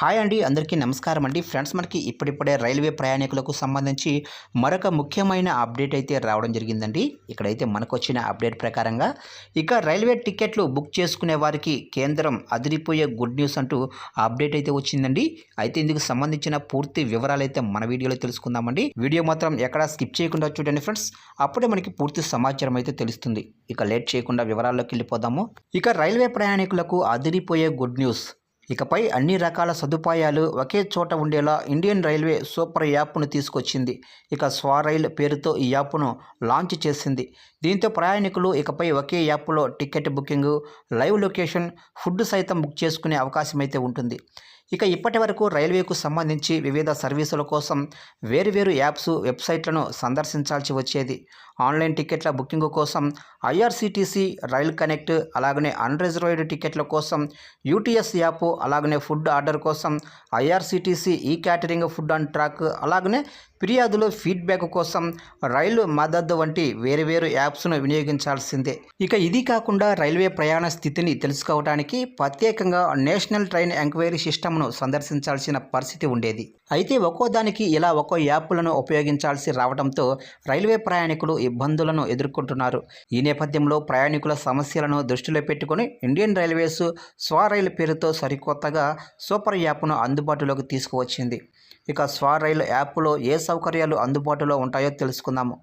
Hi అండి అందరికీ నమస్కారం అండి. ఫ్రెండ్స్ మనకి ఇప్పుడిప్పుడే రైల్వే ప్రయాణికులకు సంబంధించి మరొక ముఖ్యమైన అప్డేట్ అయితే రావడం జరిగిందండి. ఇక్కడైతే మనకు వచ్చిన అప్డేట్ ప్రకారంగా ఇక రైల్వే టికెట్లు బుక్ చేసుకునే వారికి కేంద్రం అదిరిపోయే గుడ్ న్యూస్ అంటూ అప్డేట్ అయితే వచ్చిందండి. అయితే ఇందుకు సంబంధించిన పూర్తి వివరాలు అయితే మన వీడియోలో తెలుసుకుందామండి. వీడియో మాత్రం ఎక్కడా స్కిప్ చేయకుండా చూడండి ఫ్రెండ్స్. అప్పుడే మనకి పూర్తి సమాచారం అయితే తెలుస్తుంది. ఇక లేట్ చేయకుండా వివరాల్లోకి వెళ్ళిపోదాము. ఇక రైల్వే ప్రయాణికులకు అదిరిపోయే గుడ్ న్యూస్. ఇకపై అన్ని రకాల సదుపాయాలు ఒకే చోట ఉండేలా ఇండియన్ రైల్వే సూపర్ యాప్ను తీసుకొచ్చింది. ఇక స్వారైల్ పేరుతో ఈ యాప్ను లాంచ్ చేసింది. దీంతో ప్రయాణికులు ఇకపై ఒకే యాప్లో ticket booking live location food సైతం బుక్ చేసుకునే అవకాశం అయితే ఉంటుంది. ఇక ఇప్పటి వరకు రైల్వేకు సంబంధించి వివిధ సర్వీసుల కోసం వేరువేరు యాప్స్ వెబ్సైట్లను సందర్శించాల్సి వచ్చేది. ఆన్లైన్ టికెట్ల బుకింగ్ కోసం ఐఆర్సీటీసీ రైల్ కనెక్ట్ అలాగనే అన్రిజర్వ్డ్ టికెట్ల కోసం యూటీఎస్ యాప్ అలాగనే ఫుడ్ ఆర్డర్ కోసం IRCTC e catering food and track అలాగనే ఫిర్యాదులు ఫీడ్బ్యాక్ కోసం రైలు మద్దతు వంటి వేరు వేరు యాప్స్ను వినియోగించాల్సిందే. ఇక ఇది కాకుండా రైల్వే ప్రయాణ స్థితిని తెలుసుకోవడానికి ప్రత్యేకంగా నేషనల్ ట్రైన్ ఎంక్వైరీ సిస్టమ్ను సందర్శించాల్సిన పరిస్థితి ఉండేది. అయితే ఒక్కో దానికి ఇలా ఒక్కో యాప్లను ఉపయోగించాల్సి రావడంతో రైల్వే ప్రయాణికులు ఇబ్బందులను ఎదుర్కొంటున్నారు. ఈ నేపథ్యంలో ప్రయాణికుల సమస్యలను దృష్టిలో పెట్టుకుని ఇండియన్ రైల్వేస్ స్వరైల్ పేరుతో సరికొత్తగా సూపర్ యాప్ను అందుబాటులోకి తీసుకువచ్చింది. ఇక స్వరైల్ యాప్లో ఏ సౌకర్యాలు అందుబాటులో ఉంటాయో తెలుసుకుందాము.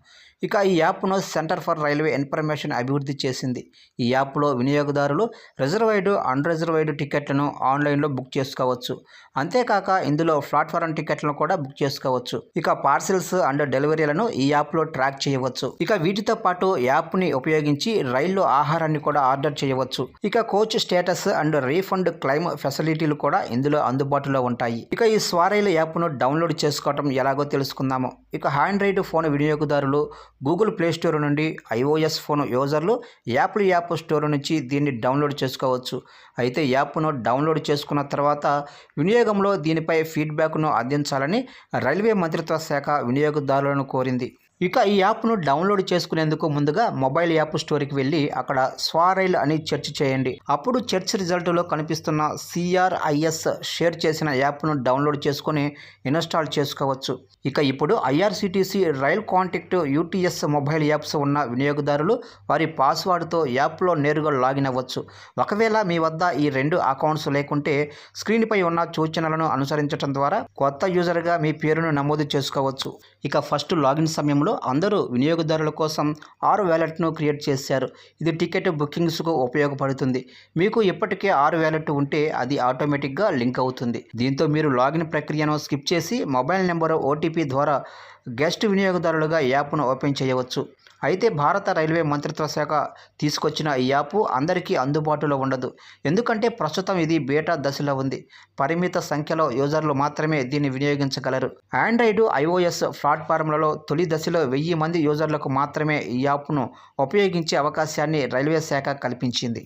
ఇక ఈ యాప్ను సెంటర్ ఫర్ రైల్వే ఇన్ఫర్మేషన్ అభివృద్ధి చేసింది. ఈ యాప్లో వినియోగదారులు రిజర్వైడ్ అన్రిజర్వైడ్ టికెట్లను ఆన్లైన్లో బుక్ చేసుకోవచ్చు. అంతేకాక ఇందులో ప్లాట్ఫారం టికెట్లను కూడా బుక్ చేసుకోవచ్చు. ఇక పార్సిల్స్ అండ్ డెలివరీలను ఈ యాప్లో ట్రాక్ చేయవచ్చు. ఇక వీటితో పాటు యాప్ని ఉపయోగించి రైల్లో ఆహారాన్ని కూడా ఆర్డర్ చేయవచ్చు. ఇక coach status and refund claim ఫెసిలిటీలు కూడా ఇందులో అందుబాటులో ఉంటాయి. ఇక ఈ స్వారైల యాప్ను డౌన్లోడ్ చేసుకోవటం ఎలాగో తెలుసుకుందాము. ఇక ఆండ్రాయిడ్ ఫోన్ వినియోగదారులు గూగుల్ ప్లే స్టోర్ నుండి ఐఓఎస్ ఫోన్ యూజర్లు యాప్లు యాప్ స్టోర్ నుంచి దీన్ని డౌన్లోడ్ చేసుకోవచ్చు. అయితే యాప్ను డౌన్లోడ్ చేసుకున్న తర్వాత వినియోగంలో దీనిపై ఫీడ్బ్యాక్ను అందించాలని రైల్వే మంత్రిత్వ శాఖ వినియోగదారులను కోరింది. ఇక ఈ యాప్ను డౌన్లోడ్ చేసుకునేందుకు ముందుగా మొబైల్ యాప్ స్టోర్కి వెళ్ళి అక్కడ స్వారైల్ అని సెర్చ్ చేయండి. అప్పుడు సెర్చ్ రిజల్ట్లో కనిపిస్తున్న సిఆర్ఐఎస్ షేర్ చేసిన యాప్ను డౌన్లోడ్ చేసుకుని ఇన్స్టాల్ చేసుకోవచ్చు. ఇక ఇప్పుడు IRCTC Rail contact UTS mobile apps ఉన్న వినియోగదారులు వారి పాస్వర్డ్తో యాప్లో నేరుగా లాగిన్ అవ్వచ్చు. ఒకవేళ మీ వద్ద ఈ రెండు అకౌంట్స్ లేకుంటే స్క్రీన్పై ఉన్న సూచనలను అనుసరించడం ద్వారా కొత్త యూజర్గా మీ పేరును నమోదు చేసుకోవచ్చు. ఇక ఫస్ట్ లాగిన్ సమయంలో అందరూ వినియోగదారుల కోసం ఆరు వ్యాలెట్ను క్రియేట్ చేశారు. ఇది టికెట్ బుకింగ్స్కు ఉపయోగపడుతుంది. మీకు ఇప్పటికే ఆరు వ్యాలెట్ ఉంటే అది ఆటోమేటిక్గా లింక్ అవుతుంది. దీంతో మీరు లాగిన్ ప్రక్రియను స్కిప్ చేసి మొబైల్ నెంబర్ ఓటీపీ ద్వారా గెస్ట్ వినియోగదారులుగా యాప్ను ఓపెన్ చేయవచ్చు. అయితే భారత రైల్వే మంత్రిత్వ శాఖ తీసుకొచ్చిన ఈ యాప్ అందరికీ అందుబాటులో ఉండదు. ఎందుకంటే ప్రస్తుతం ఇది బేటా దశలో ఉంది. పరిమిత సంఖ్యలో యూజర్లు మాత్రమే దీన్ని వినియోగించగలరు. ఆండ్రాయిడ్ ఐఓఎస్ ప్లాట్ఫారంలలో తొలి దశలో వెయ్యి మంది యూజర్లకు మాత్రమే ఈ యాప్ను ఉపయోగించే అవకాశాన్ని రైల్వే శాఖ కల్పించింది.